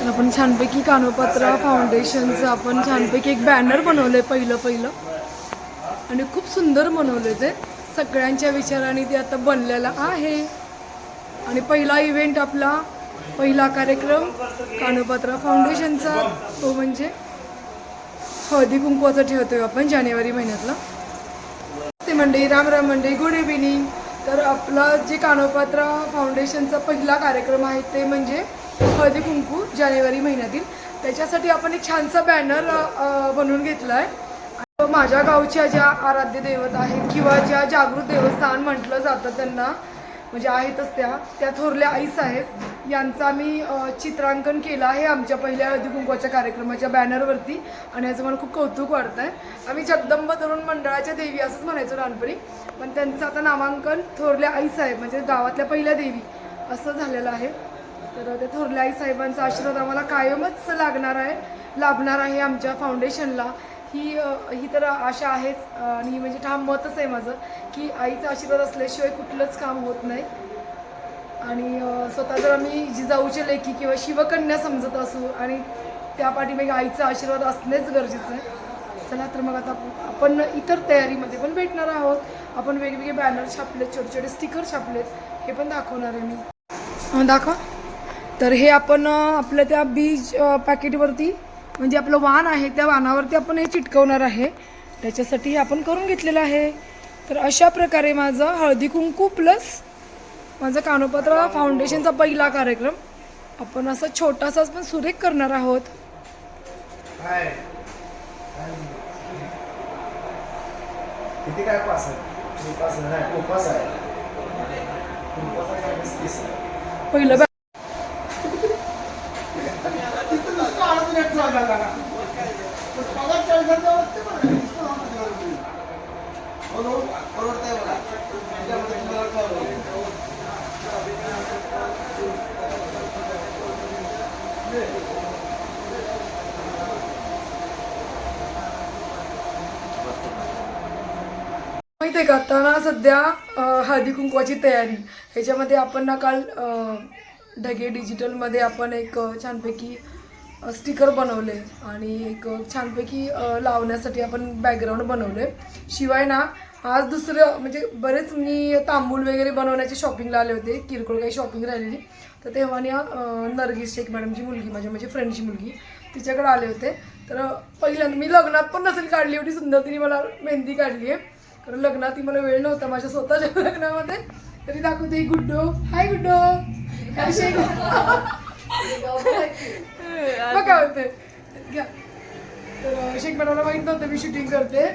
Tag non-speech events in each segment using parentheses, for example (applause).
तर आपण छानपैकी कानोपात्रा फाउंडेशनचं आपण छानपैकी एक बॅनर बनवलं आहे पहिलं पहिलं. आणि खूप सुंदर बनवलं ते. सगळ्यांच्या विचाराने ते आता बनलेलं आहे. आणि पहिला इव्हेंट आपला पहिला कार्यक्रम कानोपात्रा फाउंडेशनचा तो म्हणजे हळदी कुंकवाचा ठेवतोय आपण जानेवारी महिन्यातला. ते मंडळी राम राम मंडई गुड इव्हिनिंग तर आपला जे कानोपात्रा फाउंडेशनचा पहिला कार्यक्रम आहे ते म्हणजे हळदी कुंकू जानेवारी महिन्यातील. त्याच्यासाठी आपण एक छानसा बॅनर बनवून घेतला आहे माझ्या गावच्या ज्या आराध्य दैवत आहेत किंवा ज्या जागृत देवस्थान म्हटलं जातं त्यांना म्हणजे आहेतच त्या त्या थोरल्या आईसाहेब यांचं आम्ही चित्रांकन केलं आहे आमच्या पहिल्या हळदी कुंकवाच्या कार्यक्रमाच्या बॅनरवरती आणि याचं मला खूप कौतुक वाटतं आहे आम्ही जगदंब तरुण मंडळाच्या देवी असंच म्हणायचो लहानपणी पण त्यांचं आता नामांकन थोरल्या आईसाहेब म्हणजे गावातल्या पहिल्या देवी असं झालेलं आहे. तर ते थोरल्या आईसाहेबांचा आशीर्वाद आम्हाला कायमच लागणार आहे लाभणार आहे आमच्या फाउंडेशनला ही ही तर आशा आहेच आणि म्हणजे ठाम मतच आहे माझं की आईचा आशीर्वाद असल्याशिवाय कुठलंच काम होत नाही. आणि स्वतः जर आम्ही जिजाऊचे लेखी किंवा शिवकन्या समजत असू आणि त्या पाठीमागे आईचा आशीर्वाद असणेच गरजेचं आहे. चला तर मग आता आपण- इतर तयारीमध्ये पण भेटणार आहोत. आपण वेगवेगळे बॅनर छापलेत छोटे छोटे स्टिकर छापलेत हे पण दाखवणार आहे मी. दाखवा. तर हे आपण अ, आपल्या त्या बीज पॅकेटवरती म्हणजे आपलं वाण आहे त्या वाणावरती आपण हे चिटकवणार आहे. त्याच्यासाठी हे आपण करून घेतलेलं आहे. तर अशा प्रकारे माझं हळदी कुंकू प्लस माझा कानोपात्र फाउंडेशनचा पहिला कार्यक्रम आपण असा छोटासाच पण सुरेख करणार आहोत. किती काय पास आहे? पास माहिती आहे का? आता ना सध्या हळदी कुंकवाची तयारी. ह्याच्यामध्ये आपण ना काल ढगे डिजिटलमध्ये आपण एक छानपैकी स्टिकर बनवले आणि एक छानपैकी लावण्यासाठी आपण बॅकग्राऊंड बनवले. शिवाय ना आज दुसरं म्हणजे बरेच मी तांबूल वगैरे बनवण्याचे शॉपिंगला आले होते. किरकोळ काही शॉपिंग राहिलेली. तर तेव्हा ना अ, नर्गिस शेख मॅडमची मुलगी माझ्या म्हणजे फ्रेंडची मुलगी तिच्याकडे आले होते. तर पहिल्यांदा मी लग्नात पण नसेल काढली एवढी सुंदर तिने मला मेहंदी काढली आहे. कारण लग्नात ती मला वेळ नव्हता माझ्या स्वतःच्या (laughs) लग्नामध्ये. तरी दाखवते गुड्डो. हाय गुड्डो. काय शेक मग काय होते. घ्या तर शेख मॅडमला माहीत नव्हतं मी शूटिंग करते.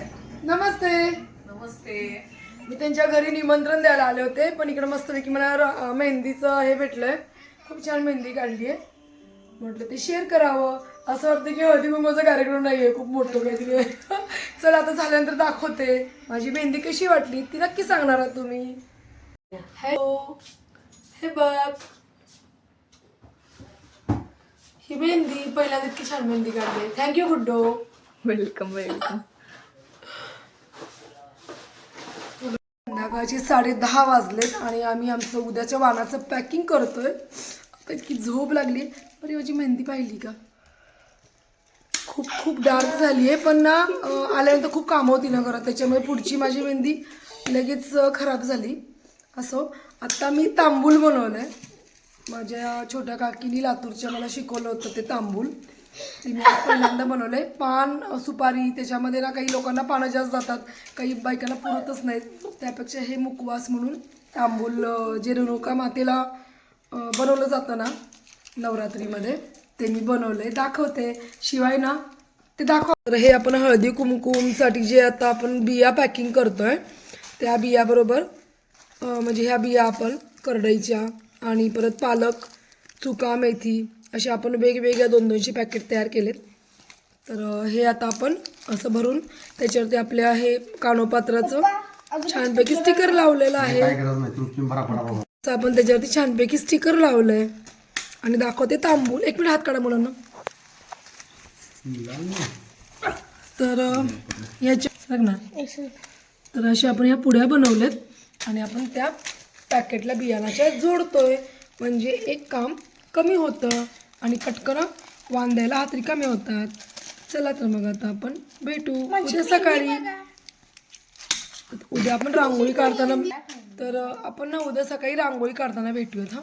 नमस्ते. नमस्ते. मी त्यांच्या घरी निमंत्रण द्यायला आले होते पण इकडे मस्तपैकी मला मेहंदीचं हे भेटलंय. खूप छान मेहंदी काढली आहे. म्हटलं ते शेअर करावं. असं वाटतं की हळदी कुंकवाचा कार्यक्रम नाही आहे खूप मोठं काहीतरी. (laughs) चला आता झाल्यानंतर दाखवते. माझी मेहंदी कशी वाटली ती नक्की सांगणार आहात तुम्ही. हॅलो हे बघ. ही मेहंदी पहिल्यांदा इतकी छान मेहंदी काढली थँक्यू गुड्डो. वेलकम वेलकम सकाळचे साडे दहा वाजलेत आणि आम्ही आमचं उद्याच्या वाणाचं पॅकिंग करतोय. आता इतकी झोप लागली बरी माझी मेहंदी पाहिली का? खूप खूप डार्क झाली आहे. पण ना आल्यानंतर खूप कामं होती ना घरात. त्याच्यामुळे पुढची माझी मेहंदी लगेच खराब झाली. असो आत्ता मी तांबूल बनवलं आहे माझ्या छोट्या काकीनी लातूरच्या मला शिकवलं होतं ते तांबूल. ते मी पहिल्यांदा बनवलं आहे पान सुपारी त्याच्यामध्ये ना काही लोकांना पानं जास्त जातात. काही बायकांना पुरतच नाहीत. त्यापेक्षा हे मुकवास म्हणून तांबूल जे रेणुका मातेला बनवलं जातं ना नवरात्रीमध्ये. ते मी बनवलंय. दाखवते. शिवाय ना ते दाखव. तर हे आपण हळदी कुमकुमसाठी जे आता आपण बिया पॅकिंग करतोय त्या बियाबरोबर म्हणजे ह्या बिया आपण करडईच्या आणि परत पालक चुका मेथी असे आपण वेगवेगळ्या दोन दोनशे पॅकेट तयार केलेत. तर हे आता आपण असं भरून त्याच्यावरती आपल्या हे कानोपात्राचं छानपैकी स्टिकर लावलेलं आहे. तर आपण त्याच्यावरती छानपैकी स्टिकर लावलंय. आणि दाखवते तांबूल. एक मिनिट हात काढा मुलांना. तर याच्या ना. तर अशा आपण ह्या पुड्या बनवल्यात आणि आपण त्या पॅकेटला बियाणाच्या जोडतोय. म्हणजे एक काम कमी होतं. आणि कटकन वांद्याला हात रिकामे होतात. चला तर मग आता आपण भेटू. उद्या सकाळी. उद्या आपण रांगोळी काढताना तर आपण ना उद्या सकाळी रांगोळी काढताना भेटूयात हा.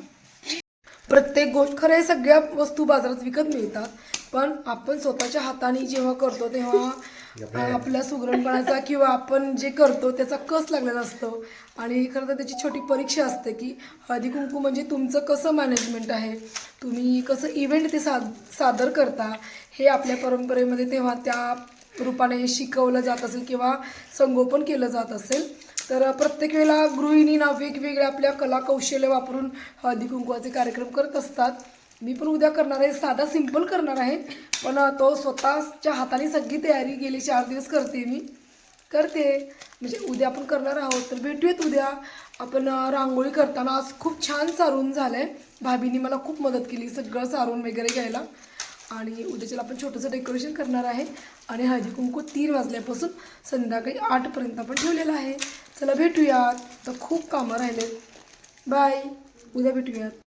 प्रत्येक गोष्ट खरं सगळ्या वस्तू बाजारात विकत मिळतात. पण आपण स्वतःच्या हाताने जेव्हा करतो तेव्हा आपल्या सुगरणपणाचा किंवा आपण जे करतो त्याचा कस लागलेला असतो? आणि खरं तर त्याची छोटी परीक्षा असते की हळदी कुंकू म्हणजे तुमचं कसं मॅनेजमेंट आहे? तुम्ही कसं इव्हेंट ते साद सादर करता? हे आपल्या परंपरेमध्ये तेव्हा त्या रूपाने शिकवलं जात असेल किंवा संगोपन केलं जात असेल. तर प्रत्येक वेळेला गृहिणींना वेगवेगळ्या आपल्या कला कौशल्य वापरून हळदी कुंकवाचे कार्यक्रम करत असतात. मी पण उद्या करणार आहे. साधा सिंपल करणार आहे. पण तो स्वतःच्या हाताने सगळी तयारी गेली चार दिवस करते मी. करते. म्हणजे उद्या आपण करणार आहोत. तर भेटूयात उद्या. आपण रांगोळी करताना आज खूप छान सारून झालं आहे भाभीनी मला खूप मदत केली सगळं सारून वगैरे घ्यायला. आणि उद्याच्याला आपण छोटंसं डेकोरेशन करणार आहे. आणि हळदी कुंकू तीन वाजल्यापासून संध्याकाळी आठपर्यंत आपण ठेवलेलं आहे. चला भेटूयात. तर खूप कामं राहिले बाय उद्या भेटूयात.